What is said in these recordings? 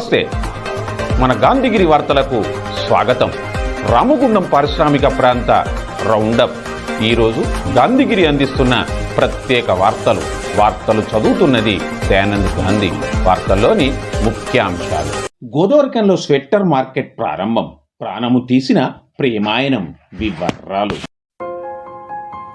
నమస్తే. మన గాంధీగిరి వార్తలకు స్వాగతం. రామగుండం పారిశ్రామిక ప్రాంత రౌండప్. ఈరోజు గాంధీగిరి అందిస్తున్న ప్రత్యేక వార్తలు. వార్తలు చదువుతున్నది దయానంద్ గాంధీ. వార్తల్లోని ముఖ్యాంశాలు. గోదావరికంలో స్వెట్టర్ మార్కెట్ ప్రారంభం. ప్రాణము తీసిన ప్రేమాయణం వివరాలు.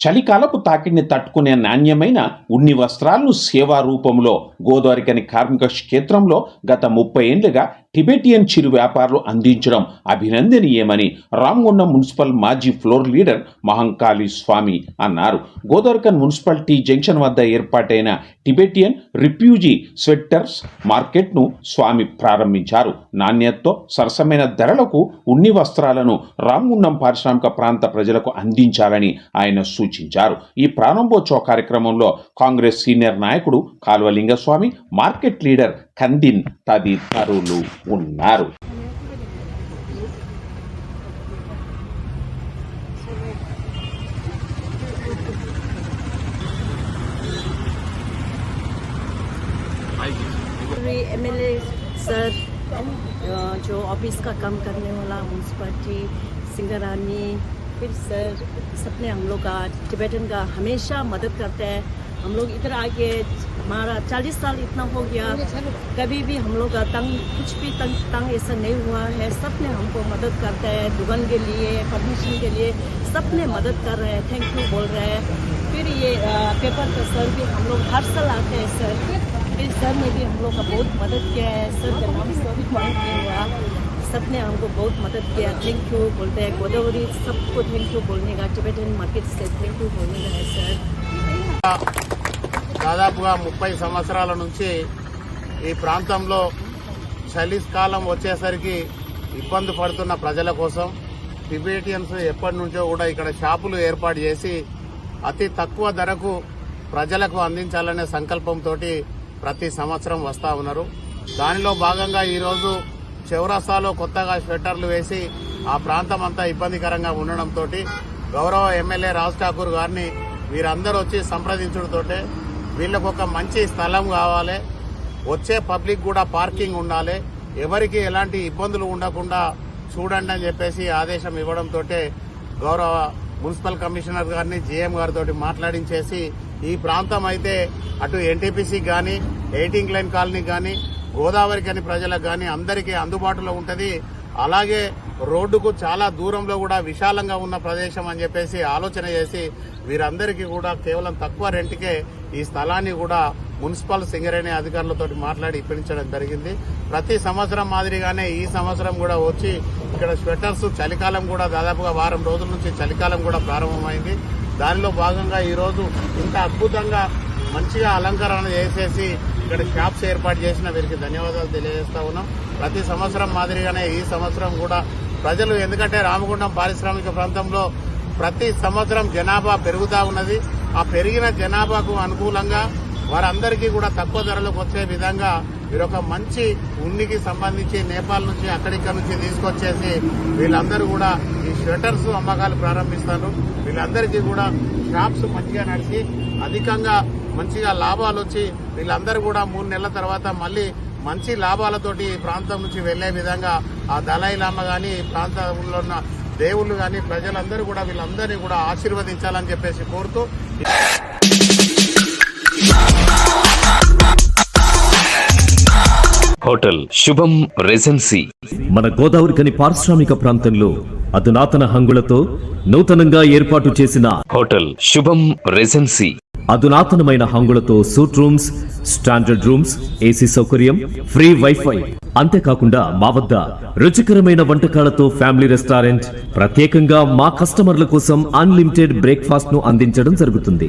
చలికాలపు తాకిడిని తట్టుకునే నాణ్యమైన ఉన్ని వస్త్రాలను సేవా రూపంలో గోదావరికని కార్మిక క్షేత్రంలో గత ముప్పై ఏళ్ళుగా టిబెటియన్ చిరు వ్యాపారులు అందించడం అభినందనీయమని రామగుండం మున్సిపల్ మాజీ ఫ్లోర్ లీడర్ మహంకాళి స్వామి అన్నారు. గోదావరికన్ మున్సిపాలిటీ జంక్షన్ వద్ద ఏర్పాటైన టిబెటియన్ రిప్యూజీ స్వెట్టర్స్ మార్కెట్ను స్వామి ప్రారంభించారు. నాణ్యతతో సరసమైన ధరలకు ఉన్ని వస్త్రాలను రామగుండం పారిశ్రామిక ప్రాంత ప్రజలకు అందించాలని ఆయన సూచించారు. ఈ ప్రారంభోత్సవ కార్యక్రమంలో కాంగ్రెస్ సీనియర్ నాయకుడు కాల్వలింగస్వామి మార్కెట్ లీడర్ కందిన్ తదితరులు ఉన్నారు एम एल ए सर अ, जो ऑफिस का काम करने वाला म्यूनसिपालिटी सिंगरानी फिर सर सबने हम लोग का टिबेटन का हमेशा मदद करते हैं हम लोग इधर आके हमारा चालीस साल इतना हो गया। कभी भी हम लोग का तंग, कुछ भी तंग तंग ऐसा नहीं हुआ है। सबने हमको मदद करते हैं, दुकान के लिए परमिशन के लिए। सबने मदद कर रहे हैं थैंक यू बोल रहे हैं। फिर ये पेपर का सर भी हम लोग हर साल आते हैं सर फिर सर ने भी हम लोग का बहुत मदद किया है। सर का नाम सर मांग नहीं हुआ सबने हमको बहुत मदद किया। थैंक यू बोलते हैं। गोदावरी सबको थैंक यू बोलने का टिबेटन मार्केट से थैंक यू बोलने का है सर దాదాపుగా ముప్పై సంవత్సరాల నుంచి ఈ ప్రాంతంలో చలికాలం వచ్చేసరికి ఇబ్బంది పడుతున్న ప్రజల కోసం టిబేటియన్స్ ఎప్పటి నుంచో కూడా ఇక్కడ షాపులు ఏర్పాటు చేసి అతి తక్కువ ధరకు ప్రజలకు అందించాలనే సంకల్పంతో ప్రతి సంవత్సరం వస్తూ ఉన్నారు. దానిలో భాగంగా ఈరోజు చౌరస్తాలో కొత్తగా స్వెట్టర్లు వేసి ఆ ప్రాంతం అంతా ఇబ్బందికరంగా ఉండడంతో గౌరవ ఎమ్మెల్యే రాజ్ ఠాకూర్ గారిని వీరందరూ వచ్చి సంప్రదించడంతో వీళ్ళకు ఒక మంచి స్థలం కావాలి. వచ్చే పబ్లిక్ కూడా పార్కింగ్ ఉండాలి. ఎవరికి ఎలాంటి ఇబ్బందులు ఉండకుండా చూడండి అని చెప్పేసి ఆదేశం ఇవ్వడంతో గౌరవ మున్సిపల్ కమిషనర్ గారిని జీఎం గారితో మాట్లాడించేసి ఈ ప్రాంతం అయితే అటు ఎన్టీపీసీ కానీ ఎయిటింగ్ లైన్ కాలనీ కానీ గోదావరి కానీ ప్రజలకు కానీ అందరికీ అందుబాటులో ఉంటుంది. అలాగే రోడ్డుకు చాలా దూరంలో కూడా విశాలంగా ఉన్న ప్రదేశం అని చెప్పేసి ఆలోచన చేసి వీరందరికీ కూడా కేవలం తక్కువ రెంట్కే ఈ స్థలాన్ని కూడా మున్సిపల్ సింగరేణి అధికారులతో మాట్లాడి ఇప్పించడం జరిగింది. ప్రతి సంవత్సరం మాదిరిగానే ఈ సంవత్సరం కూడా వచ్చి ఇక్కడ స్వెటర్స్ చలికాలం కూడా దాదాపుగా వారం రోజుల నుంచి చలికాలం కూడా ప్రారంభమైంది. దానిలో భాగంగా ఈరోజు ఇంత అద్భుతంగా మంచిగా అలంకరణ చేసేసి ఇక్కడ షాప్స్ ఏర్పాటు చేసిన వీరికి ధన్యవాదాలు తెలియజేస్తా ఉన్నాం. ప్రతి సంవత్సరం మాదిరిగానే ఈ సంవత్సరం కూడా ప్రజలు ఎందుకంటే రామగుండం పారిశ్రామిక ప్రాంతంలో ప్రతి సంవత్సరం జనాభా పెరుగుతూ ఉన్నది. ఆ పెరిగిన జనాభాకు అనుకూలంగా వారందరికీ కూడా తక్కువ ధరలకు వచ్చే విధంగా వీరొక మంచి ఉన్నికి సంబంధించి నేపాల్ నుంచి అక్కడిక్కడ నుంచి తీసుకొచ్చేసి వీళ్ళందరూ కూడా ఈ స్వెటర్స్ అమ్మకాలు ప్రారంభిస్తారు. వీళ్ళందరికీ కూడా షాప్స్ మంచిగా నడిచి అధికంగా మంచిగా లాభాలు వచ్చి వీళ్ళందరూ కూడా మూడు నెలల తర్వాత మళ్ళీ మంచి లాభాలతోటి ఈ ప్రాంతం నుంచి వెళ్ళే విధంగా ఆ దళాయి కానీ ఈ ప్రాంతంలో ఉన్న దేవుళ్ళు కానీ ప్రజలందరూ కూడా వీళ్ళందరినీ కూడా ఆశీర్వదించాలని చెప్పేసి కోరుతూ హోటల్ శుభం రెజెన్సీ మన గోదావరికని పారిశ్రామిక ప్రాంతంలో అధునాతన హంగులతో నూతనంగా ఏర్పాటు చేసిన హోటల్ శుభం రెజెన్సీ అధునాతనమైన హంగులతో suite rooms standard rooms AC సౌకర్యం ఫ్రీ వైఫై. అంతేకాకుండా మా వద్ద రుచికరమైన వంటకాలతో ఫ్యామిలీ రెస్టారెంట్ ప్రత్యేకంగా మా కస్టమర్ల కోసం అన్లిమిటెడ్ బ్రేక్ఫాస్ట్ను అందించడం జరుగుతుంది.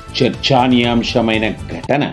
చర్చానీయాంశమైన ఘటన.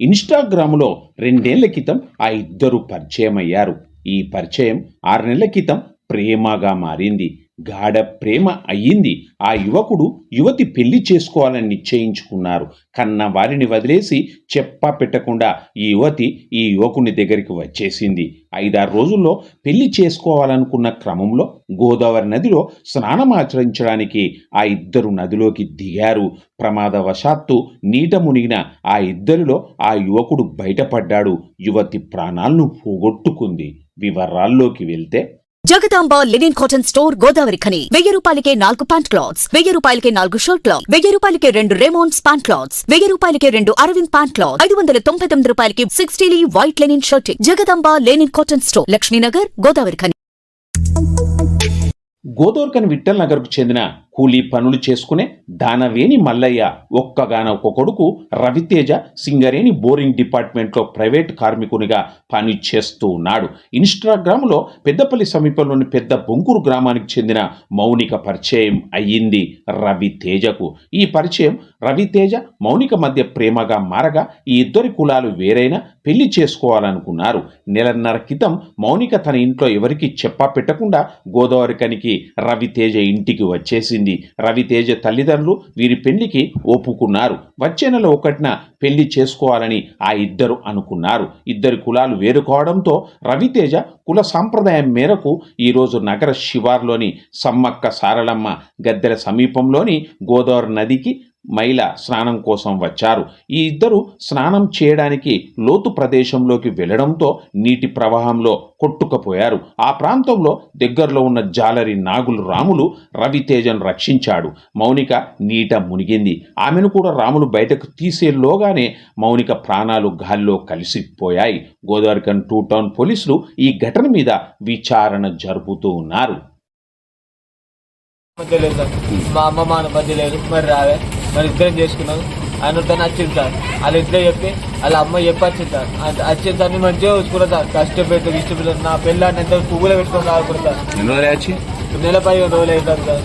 ఇన్స్టాగ్రామ్లో రెండేళ్ళ క్రితం ఆ ఇద్దరు పరిచయం అయ్యారు ఈ పరిచయం ఆరు నెలల క్రితం ప్రేమగా మారింది. గాఢ ప్రేమ అయ్యింది. ఆ యువకుడు యువతి పెళ్ళి చేసుకోవాలని నిశ్చయించుకున్నారు. కన్న వారిని వదిలేసి చెప్ప పెట్టకుండా ఈ యువతి ఈ యువకుని దగ్గరికి వచ్చేసింది. ఐదారు రోజుల్లో పెళ్ళి చేసుకోవాలనుకున్న క్రమంలో గోదావరి నదిలో స్నానమాచరించడానికి ఆ ఇద్దరు నదిలోకి దిగారు. ప్రమాదవశాత్తు నీట మునిగిన ఆ ఇద్దరిలో ఆ యువకుడు బయటపడ్డాడు. యువతి ప్రాణాలను పోగొట్టుకుంది. వివరాల్లోకి వెళ్తే Jagadamba linen cotton store Godavarikhani. వెయ్యి రూపాయలకే నాలుగు ప్యాంట్ క్లాత్స్ వెయ్యి రూపాయలకే నాలుగు షర్ట్ క్లాత్ వెయ్యి రూపాయలకే రెండు రేమోన్స్ ప్యాంట్ క్లాత్స్ వెయ్యి రూపాయలకే రెండు అరవింద్ ప్యాంట్ క్లాత్ ఐదు వందల తొంభై తొమ్మిది రూపాయలకి sixty lea white linen shirt. Jagadamba linen cotton store Lakshminagar Godavarikhani. Godavarikhani Vithal నగర్కు చెందిన కూలీ పనులు చేసుకునే దానవేని మల్లయ్య ఒక్కగాన ఒక కొడుకు రవితేజ సింగరేణి బోరింగ్ డిపార్ట్మెంట్లో ప్రైవేట్ కార్మికునిగా పని చేస్తూ ఉన్నాడు. ఇన్స్టాగ్రామ్లో పెద్దపల్లి సమీపంలోని పెద్ద బొంకూరు గ్రామానికి చెందిన మౌనిక పరిచయం అయ్యింది రవితేజకు. ఈ పరిచయం రవితేజ మౌనిక మధ్య ప్రేమగా మారగా ఈ ఇద్దరి కులాలు వేరైనా పెళ్ళి చేసుకోవాలనుకున్నారు. నెలన్నర క్రితం మౌనిక తన ఇంట్లో ఎవరికి చెప్పా పెట్టకుండా గోదావరికనికి రవితేజ ఇంటికి వచ్చేసింది. రవితేజ తల్లిదండ్రులు వీరి పెళ్ళికి ఒప్పుకున్నారు. వచ్చే నెల ఒకటిన పెళ్ళి చేసుకోవాలని ఆ ఇద్దరు అనుకున్నారు. ఇద్దరి కులాలు వేరుకోవడంతో రవితేజ కుల సాంప్రదాయం మేరకు ఈరోజు నగర శివార్లోని సమ్మక్క సారలమ్మ గద్దెల సమీపంలోని గోదావరి నదికి మైల స్నానం కోసం వచ్చారు. ఈ ఇద్దరు స్నానం చేయడానికి లోతు ప్రదేశంలోకి వెళ్ళడంతో నీటి ప్రవాహంలో కొట్టుకుపోయారు. ఆ ప్రాంతంలో దగ్గరలో ఉన్న జాలరి నాగులు రాములు రవితేజను రక్షించాడు. మౌనిక నీట మునిగింది. ఆమెను కూడా రాములు బయటకు తీసేలోగానే మౌనిక ప్రాణాలు గాల్లో కలిసిపోయాయి. గోదావరికన్ టూ టౌన్ పోలీసులు ఈ ఘటన మీద విచారణ జరుపుతూ ఉన్నారు. మా అమ్మ మా మధ్య లేదు మరి రావే. మరి ఇద్దరం చేసుకున్నాను ఆయనతో నచ్చింది సార్. వాళ్ళ ఇద్దరే చెప్పి వాళ్ళ అమ్మ చెప్పి వచ్చింది సార్ వచ్చిన సార్ మంచిగా చూసుకున్నా సార్. కష్టపెట్టు ఇష్టపెట్టు నా పిల్లని ఎంత పువ్వులు పెట్టుకొని ఆడుకుంటా నెల పై రోజులు అవుతారు సార్.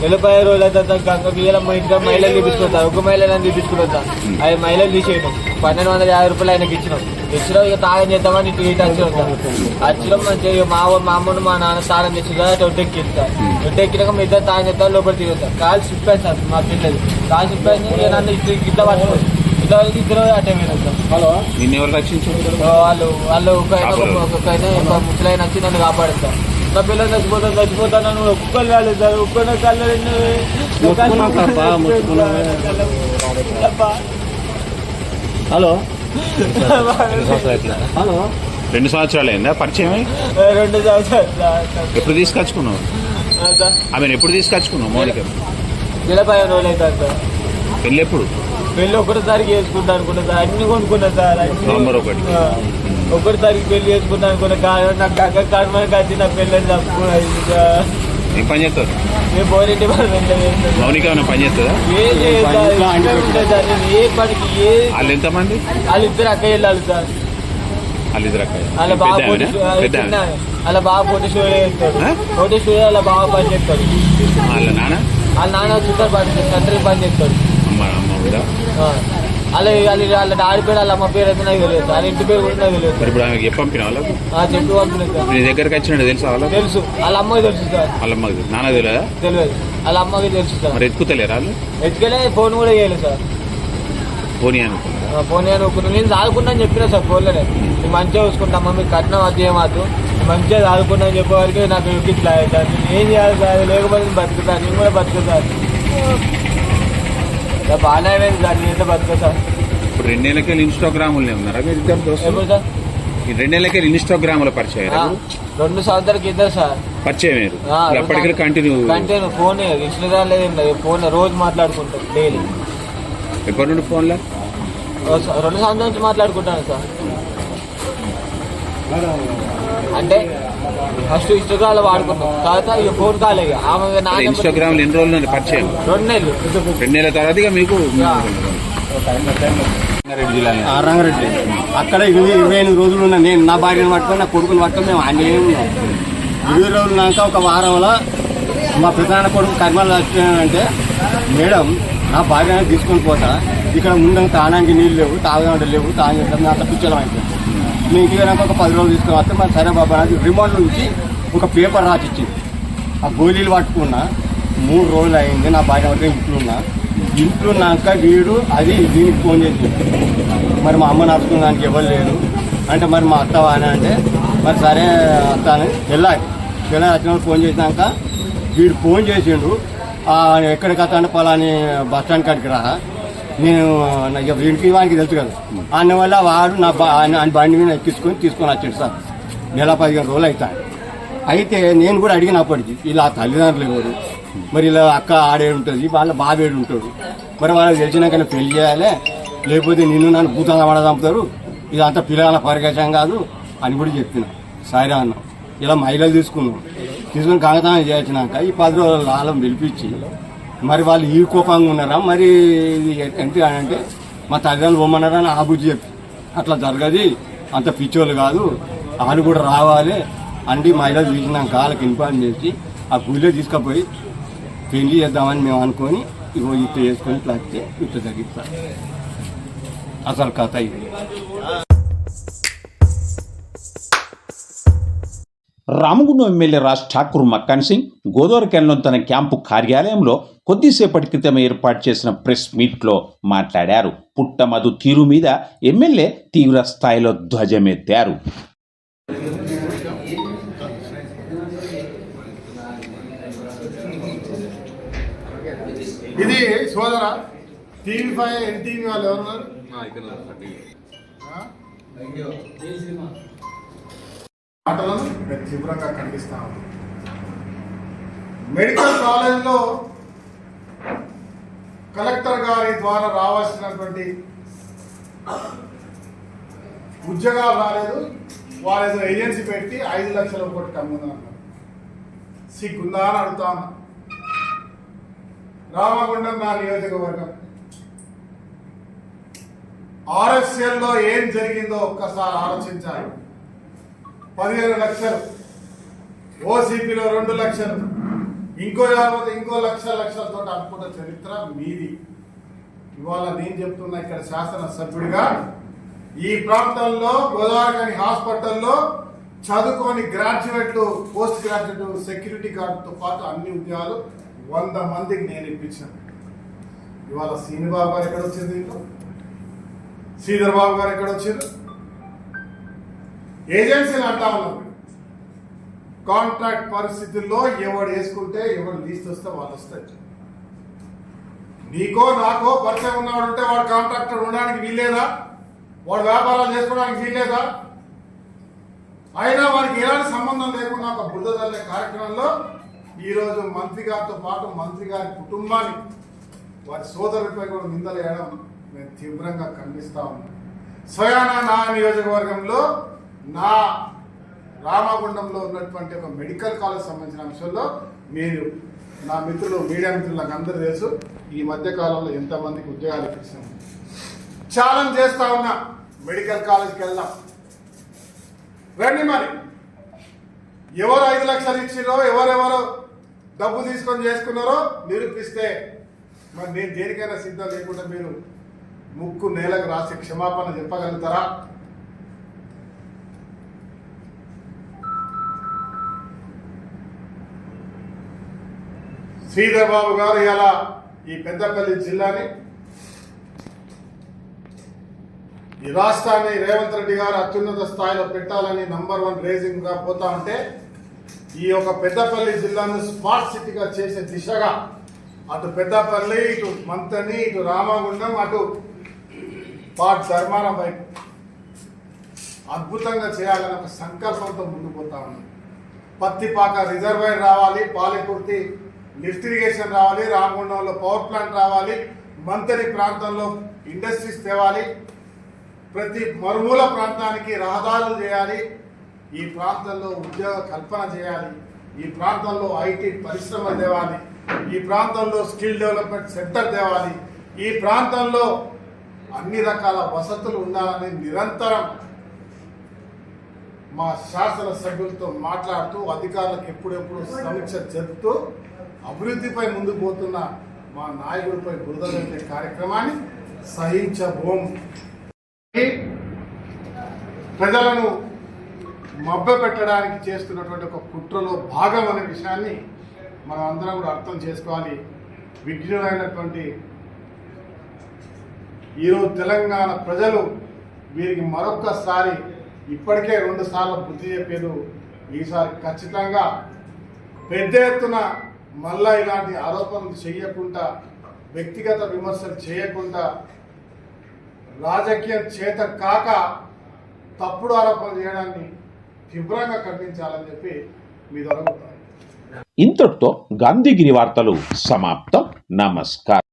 నెల పై రోజులు అవుతుంది సార్ గంగ బియ్యం మా ఇంట్లో మహిళలు తీపించుకున్నాం సార్ ఒక మహిళలను సార్ అవి మహిళలు తీసేయడం. పన్నెండు వందల యాభై రూపాయలు ఆయనకి ఇచ్చినాం. ఇచ్చినాం ఇక తాగం చేద్దామని ఇటు ఇటు వచ్చినాం వచ్చినాం మంచిగా మా మా అమ్మను మా నాన్న తాగం చేసి ఒట్టెక్కింది సార్ ఒట్టెక్కినాక మీ ఇద్దరు తాగం చేద్దాం లోపల సార్ కాలు సిప్పాయి సార్ మా పిల్లలు. కాలు సిప్పాయి నన్ను ఇట్లా ఇట్లా పట్టుకోండి ఇట్లా వచ్చి ఇద్దరు సార్. హలో? వాళ్ళు వాళ్ళు ఒక ముసలాయన వచ్చి నన్ను కాపాడుతారు నా పిల్లలు చచ్చిపోతాను చచ్చిపోతాను నువ్వు ఒక్కరు కాలేదు సార్ కళ్ళు హలో? హలో? రెండు సంవత్సరాలు అయిందా పరిచయం? రెండు సంవత్సరాలు. సార్. ఎప్పుడు తీసుకొచ్చుకున్నావు? ఆ సార్ ఆమెను ఎప్పుడు తీసుకొచ్చుకున్నావు మౌలిక? నెల పదిహేను రోజులు సార్. పెళ్ళి ఎప్పుడు పెళ్ళి ఒకటోసారి చేసుకుంటా అనుకున్నా సార్. అన్ని కొనుక్కున్నా సార్. నవంబర్ ఒకటి. ఆ. ఒకటోసారి పెళ్ళి చేసుకుంటా అనుకున్నా కాదు నాకు గంగ కర్మకి వచ్చి నా పెళ్ళని తప్పు. పని చేస్తారు? నేను మౌనిక పని చేస్తుందా? ఏం పనికి ఏ వాళ్ళు ఎంతమంది? వాళ్ళిద్దరు అక్క వెళ్ళాలి సార్. వాళ్ళిద్దరు అక్క వాళ్ళ బాగా పెద్ద ఫోటో ఆమెనా? పెద్ద చిన్న ఆమె. వాళ్ళ బాగా ఫోటో స్టూడియో చేస్తాడు. ఆ? ఫోటో స్టూడియో వాళ్ళ బాగా పని చేస్తాడు. వాళ్ళ నాన్న? వాళ్ళ నాన్న చూస్తారు పని చేస్తాడు తండ్రి పని చేస్తాడు. ఆ. వాళ్ళ వాళ్ళ వాళ్ళ డాడీ పేరు వాళ్ళ అమ్మ పేరు అయితే నాకు తెలియదు. వాళ్ళ ఇంటి పేరు కూడా నాకు తెలియదు. మరి ఇప్పుడు ఆమెకి పంపిన వాళ్ళకు? ఆ చెప్పి పంపిణీ సార్. నీ దగ్గరికి వచ్చినట్టు తెలుసా వాళ్ళకు? తెలుసు. వాళ్ళ అమ్మకి తెలుసు సార్. వాళ్ళ అమ్మకి నాన్న తెలియదా? తెలియదు. వాళ్ళ అమ్మకి తెలుసు సార్. మరి ఎత్తుకుతలేరా వాళ్ళు? ఎత్తుకెళ్ళి ఫోన్ కూడా చేయలేదు సార్. పోనీ అనుకుంటా ఆ, ఫోన్ నేను ఒప్పుకున్నా. నేను చదువుకున్నా అని చెప్పిన సార్ ఫోన్లోనే. నేను మంచిగా చూసుకుంటామా మీకు కట్నం అది ఏమాదు మంచిగా చదువుకున్నా అని చెప్పేవారికి నాకు ఇట్లా అవుతుంది. నేను ఏం చేయాలి సార్? లేకపోతే నేను బతుకుతా. నేను కూడా బతుకుతా. సార్ బాగానే అయింది సార్ నేనైతే బతుకుతా సార్. ఇప్పుడు రెండేళ్ళకెళ్ళి ఇన్స్టాగ్రాములనే ఉన్నారా మీరు ఇద్దరు దోస్తులు సార్. ఈ రెండేళ్ళకెళ్ళి ఇన్స్టాగ్రాముల పరిచయం ఆ, రెండు సంవత్సరాల కింద సార్. పరిచయం మీరు ఆ, కంటిన్యూ కంటిన్యూ ఫోన్ ఇన్స్టాగ్రామ్ లేదు ఏం లేదు ఫోన్ రోజు మాట్లాడుకుంటాం డైలీ ఎప్పటి నుండి ఫోన్లో రెండు సంవత్సరాల నుంచి మాట్లాడుకుంటాను సార్. అంటే ఫస్ట్ ఇన్స్టాగ్రామ్ వాడుకున్నాం తర్వాత ఇక ఫోన్ కాలే ఇక. ఆమె నా ఇన్స్టాగ్రామ్ ఎన్ని రోజులు నుండి పరిచయం? రెండు నెలలు. రెండేళ్ళ తర్వాత ఇక మీకు రంగారెడ్డి అక్కడ ఇరవై ఇరవై ఎనిమిది రోజులు ఉన్నా నేను నా భార్యను పట్టుకొని నా కొడుకుని పట్టుకొని మేము అన్నీ ఉన్నాం. ఇరవై రోజులు ఉన్నాక ఒక వారంలో మా ప్రధాన కొడుకు కర్మలు వచ్చినాడంటే మేడం నా భార్యను తీసుకొని పోతా. ఇక్కడ ముందు తానానికి నీళ్ళు లేవు తాగడానికి లేవు తాగడం అంత పిచ్చలం అయిపోయింది మీ ఇంటికి వెళ్ళాక ఒక పది రోజులు తీసుకుని వస్తే మరి సరే బాబా అది రిమోట్ నుంచి ఒక పేపర్ రాసిచ్చింది ఆ గోళీలు పట్టుకున్నా మూడు రోజులు అయింది నా భార్య పట్టుకొని ఇంట్లో ఇంట్లోన్నాక ఇంట్లో ఉన్నాక వీడు అది దీనికి ఫోన్ చేసి మరి మా అమ్మ నడుచుకున్నానికి ఎవరు లేరు. అంటే మరి మా అత్త అని అంటే మరి సరే అత్త అని వెళ్ళాలి. వెళ్ళాలి వచ్చినప్పుడు ఫోన్ చేసినాక వీడు ఫోన్ చేసిండు. ఎక్కడికి అత్త అంటే పలాని బస్ స్టాండ్ కాడికి రా. నేను ఇంటికి వానికి తెలుసు కదా. అందువల్ల వల్ల వాడు నా బా ఆయన బండి మీద ఎక్కించుకొని తీసుకొని వచ్చాడు సార్. నెల పదిహేను రోజులు అవుతాయి అయితే నేను కూడా అడిగినప్పటికి ఇలా తల్లిదండ్రులు ఎవరు? మరి ఇలా అక్క ఆడే ఉంటుంది వాళ్ళ బాబేడు ఉంటాడు. మరి వాళ్ళకి తెలిసినాకనే పెళ్ళి చేయాలి లేకపోతే నిన్ను నన్ను భూతంగా వాడ చంపుతారు. ఇదంతా పిల్లల పరిగెట్టం కాదు అని కూడా చెప్పిన. సరే అన్నాం ఇలా మహిళలు తీసుకున్నాం. తీసుకుని కాగతానం చేసినాక ఈ పది రోజుల లాలం పిలిపించి మరి వాళ్ళు ఈ కోపంగా ఉన్నారా? మరి ఇది ఏంటి అని అంటే మా తల్లిదండ్రులు పోమన్నారా అని ఆ బుద్ధి చెప్పి అట్లా జరగది అంత పిచ్చోళ్ళు కాదు వాళ్ళు కూడా రావాలి అండి మహిళలు తీసినాక వాళ్ళకి ఇన్ఫార్మ్ చేసి ఆ గుళ్ళో తీసుకుపోయి పెళ్ళి చేద్దామని మేము అనుకొని ఇగో ఇట్లా చేసుకొని ఇట్లా వస్తే ఇట్లా జరిగిస్తారు అసలు కథ ఇది. రామగుండం ఎమ్మెల్యే రాజ్ ఠాకూర్ మక్కాన్ సింగ్ గోదావరికెళ్ళలో తన క్యాంపు కార్యాలయంలో కొద్దిసేపటి క్రితం ఏర్పాటు చేసిన ప్రెస్ మీట్లో మాట్లాడారు. పుట్టమధు తీరు మీద ఎమ్మెల్యే తీవ్ర స్థాయిలో ధ్వజమెత్తారు. ఇది సోదర టీవీ ఫైవ్ ఎన్టీవీ వాళ్ళు ఎవరున్నారు ఆ? మాటలను మేము తీవ్రంగా ఖండిస్తా మెడికల్ కాలేజ్లో కలెక్టర్ గారి ద్వారా రావాల్సినటువంటి ఉద్యోగాలు రాలేదు. వాళ్ళు ఏజెన్సీ పెట్టి ఐదు లక్షల ఒకటి కమ్మున్నారు సిగ్గుందా అని అడుగుతా ఉన్నా. రామగుండం నా నియోజకవర్గం. ఆర్ఎస్ఎల్లో ఏం జరిగిందో ఒక్కసారి ఆలోచించాలి. పదిహేను లక్షలు. ఓసీపీలో రెండు లక్షలు. ఇంకో లేకపోతే ఇంకో లక్ష లక్షలతో అనుకున్న చరిత్ర మీది. ఇవాళ నేను చెప్తున్నా ఇక్కడ శాసనసభ్యుడిగా ఈ ప్రాంతంలో గోదావరి హాస్పిటల్లో చదువుకొని గ్రాడ్యుయేట్లు పోస్ట్ గ్రాడ్యుయేట్ సెక్యూరిటీ గార్డుతో పాటు అన్ని ఉద్యోగాలు వంద మందికి నేను ఇప్పించాను. ఇవాళ శ్రీనిబాబు గారు ఎక్కడ వచ్చింది ఇంట్లో? శ్రీధర్ బాబు గారు ఎక్కడ వచ్చారు ఏజెన్సీలు అంటా ఉన్నారు కాంట్రాక్ట్ పరిస్థితుల్లో ఎవడు వేసుకుంటే ఎవడు లీస్ట్ వస్తే వాళ్ళు వస్తాయి నీకో నాకో పరిచయం ఉన్నవాడు ఉంటే వాడు కాంట్రాక్టర్ ఉండడానికి వీల్లేదా? వాడు వ్యాపారాలు చేసుకోవడానికి వీల్లేదా? అయినా వారికి ఎలాంటి సంబంధం లేకుండా ఒక బుద్ధ తల్లే కార్యక్రమంలో ఈరోజు మంత్రి గారితో పాటు మంత్రి గారి కుటుంబాన్ని వారి సోదరులపై కూడా నిందలు వేయడం మేము తీవ్రంగా ఖండిస్తా ఉన్నాం. స్వయాన నా నియోజకవర్గంలో నా రామగుండంలో ఉన్నటువంటి ఒక మెడికల్ కాలేజ్ సంబంధించిన అంశంలో మీరు నా మిత్రులు మీడియా మిత్రులు నాకు అందరూ తెలుసు ఈ మధ్య కాలంలో ఎంతమందికి ఉద్యోగాలు ఇప్పించాము ఛాలెంజ్ చేస్తా ఉన్నా మెడికల్ కాలేజ్కి వెళ్దాం. రండి మరి. ఎవరు ఐదు లక్షలు ఇచ్చిరో ఎవరెవరు డబ్బు తీసుకొని చేసుకున్నారో నిరూపిస్తే మరి నేను దేనికైనా సిద్ధం లేకుండా మీరు ముక్కు నేలకు రాసి క్షమాపణ చెప్పగలుగుతారా? శ్రీధర్ బాబు గారు ఇలా ఈ పెద్దపల్లి జిల్లాని ఈ రాష్ట్రాన్ని రేవంత్ రెడ్డి గారు అత్యున్నత స్థాయిలో పెట్టాలని నంబర్ వన్ రేజింగ్గా పోతా ఉంటే ఈ యొక్క పెద్దపల్లి జిల్లాను స్మార్ట్ సిటీగా చేసే దిశగా అటు పెద్దపల్లి ఇటు మంతని ఇటు రామగుండం అటు పాట్ ధర్మారం వైపు అద్భుతంగా చేయాలని ఒక సంకల్పంతో ముందుకు పోతా ఉన్నాం. పత్తిపాక రిజర్వాయర్ రావాలి పాలికుర్తి లిఫ్ట్ ఇరిగేషన్ రావాలి రామగుండంలో పవర్ ప్లాంట్ రావాలి మంతరి ప్రాంతంలో ఇండస్ట్రీస్ తేవాలి ప్రతి మరుమూల ప్రాంతానికి రహదారులు చేయాలి ఈ ప్రాంతంలో ఉద్యోగ కల్పన చేయాలి ఈ ప్రాంతంలో ఐటీ పరిశ్రమ తేవాలి ఈ ప్రాంతంలో స్కిల్ డెవలప్మెంట్ సెంటర్ తేవాలి ఈ ప్రాంతంలో అన్ని రకాల వసతులు ఉండాలని నిరంతరం మా శాసన సభ్యులతో మాట్లాడుతూ అధికారులకు ఎప్పుడెప్పుడు సమీక్ష జరుపుతూ అభివృద్ధిపై ముందుకు పోతున్న మా నాయకుడిపై బురద పెట్టే కార్యక్రమాన్ని సహించబోం. ప్రజలను మబ్బ పెట్టడానికి చేస్తున్నటువంటి ఒక కుట్రలో భాగం అనే విషయాన్ని మనం అందరం కూడా అర్థం చేసుకోవాలి. విఘ్నులైనటువంటి ఈరోజు తెలంగాణ ప్రజలు వీరికి మరొక్కసారి ఇప్పటికే రెండు సార్లు బుద్ధి చెప్పారు ఈసారి ఖచ్చితంగా పెద్ద ఎత్తున మళ్ళా ఇలాంటి ఆరోపణలు చేయకుండా వ్యక్తిగత విమర్శలు చేయకుండా రాజకీయం చేత కాక తప్పుడు ఆరోపణలు చేయడాన్ని తీవ్రంగా ఖండించాలని చెప్పి మీ ద్వారా ఇంతటితో గాంధీగిరి వార్తలు సమాప్తం. నమస్కారం.